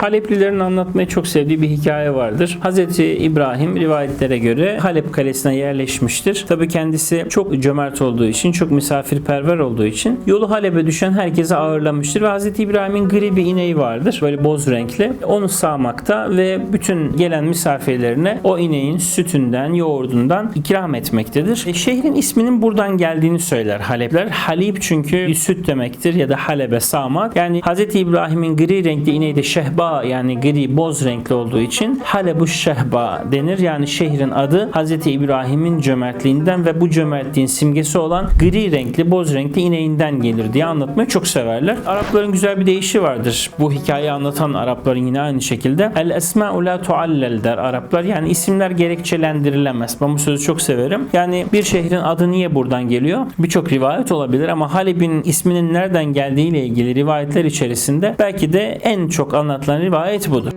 Haleplilerin anlatmayı çok sevdiği bir hikaye vardır. Hazreti İbrahim rivayetlere göre Halep kalesine yerleşmiştir. Tabi kendisi çok cömert olduğu için, çok misafirperver olduğu için yolu Halep'e düşen herkese ağırlamıştır ve Hazreti İbrahim'in gri bir ineği vardır. Böyle boz renkli. Onu sağmakta ve bütün gelen misafirlerine o ineğin sütünden, yoğurdundan ikram etmektedir. E, şehrin isminin buradan geldiğini söyler Halepler. Halip çünkü bir süt demektir ya da Halebe sağmak. Yani Hazreti İbrahim'in gri renkli ineği de şehba yani gri boz renkli olduğu için Halebu Şehba denir. Yani şehrin adı Hazreti İbrahim'in cömertliğinden ve bu cömertliğin simgesi olan gri renkli boz renkli ineğinden gelir diye anlatmayı çok severler. Arapların güzel bir deyişi vardır. Bu hikayeyi anlatan Arapların yine aynı şekilde el esma'u la tuallel der Araplar. Yani isimler gerekçelendirilemez. Ben bu sözü çok severim. Yani bir şehrin adı niye buradan geliyor? Birçok rivayet olabilir ama Halep'in isminin nereden geldiği ile ilgili rivayetler içerisinde belki de en çok anlatılan rivayet budur.